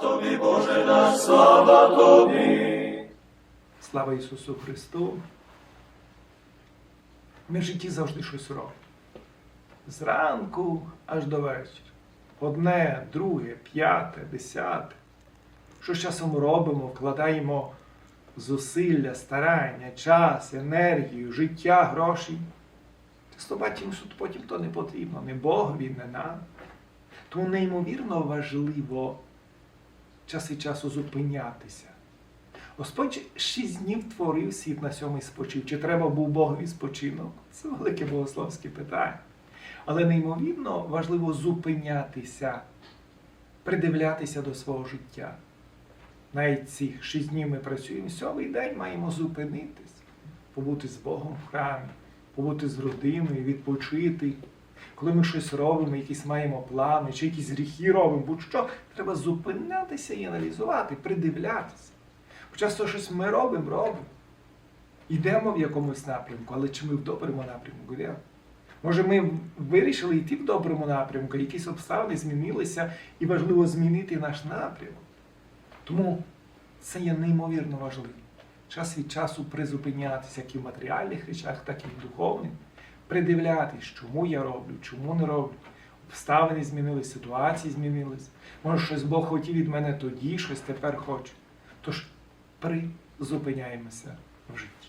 тобі, Боже наш, слава тобі. Слава Ісусу Христу. Ми в житті завжди щось робимо. Зранку аж до вечора. Одне, друге, п'яте, десяте. Що з часом робимо, вкладаємо зусилля, старання, час, енергію, життя, гроші. Бачимо, що потім то не потрібно, не Богові, не нам. Тому неймовірно важливо час від часу зупинятися. Господь шість днів творив світ на сьомий спочив. Чи треба був Богові спочинок? Це велике богословське питання. Але неймовірно важливо зупинятися, придивлятися до свого життя. Навіть ці шість днів ми працюємо, сьомий день маємо зупинитись, побути з Богом в храмі, побути з родиною, відпочити. Коли ми щось робимо, якісь маємо плани, чи якісь гріхи робимо, будь-що, треба зупинятися і аналізувати, придивлятися. Бо часто щось ми робимо, робимо. Йдемо в якомусь напрямку, але чи ми в доброму напрямку йдемо? Може, ми вирішили йти в доброму напрямку, якісь обставини змінилися, і важливо змінити наш напрямок. Тому це є неймовірно важливо. Час від часу призупинятися як і в матеріальних речах, так і в духовних, придивлятись, чому я роблю, чому не роблю. Обставини змінились, ситуації змінились. Може, щось Бог хотів від мене тоді, щось тепер хоче. Тож призупиняємося в житті.